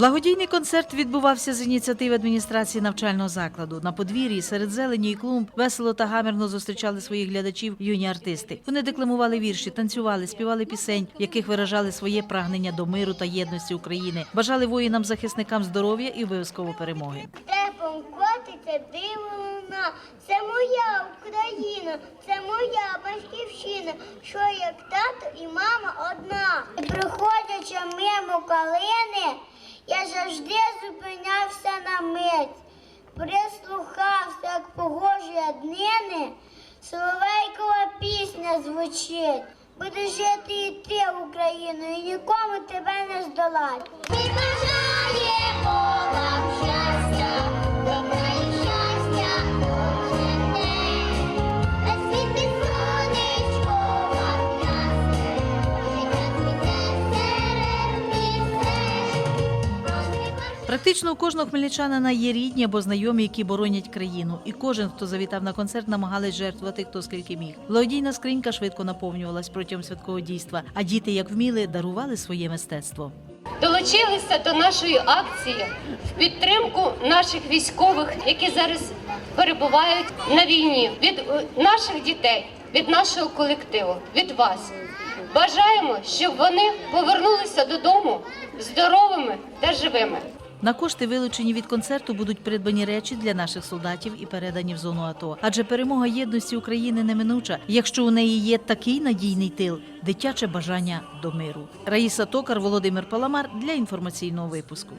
Благодійний концерт відбувався з ініціативи адміністрації навчального закладу. На подвір'ї серед зелені і клумб весело та гамірно зустрічали своїх глядачів юні артисти. Вони декламували вірші, танцювали, співали пісень, яких виражали своє прагнення до миру та єдності України, бажали воїнам-захисникам здоров'я і обов'язково перемоги. Степом котиться диво. Це моя Україна, це моя батьківщина, що як тато і мама одна. І проходячи мимо калини, мить, прислухався, як погожі днини, соловейкова пісня звучить. Буде жити і ти, Україну, і нікому тебе не здолать. Практично у кожного хмельничанина є рідні або знайомі, які боронять країну. І кожен, хто завітав на концерт, намагались жертвувати хто скільки міг. Благодійна скринька швидко наповнювалась протягом святкового дійства, а діти, як вміли, дарували своє мистецтво. долучилися до нашої акції в підтримку наших військових, які зараз перебувають на війні, від е, наших дітей, від нашого колективу, від вас. Бажаємо, щоб вони повернулися додому здоровими та живими. На кошти, вилучені від концерту, будуть придбані речі для наших солдатів і передані в зону АТО. Адже перемога єдності України неминуча, якщо у неї є такий надійний тил, дитяче бажання до миру. Раїса Токар, Володимир Паламар для інформаційного випуску.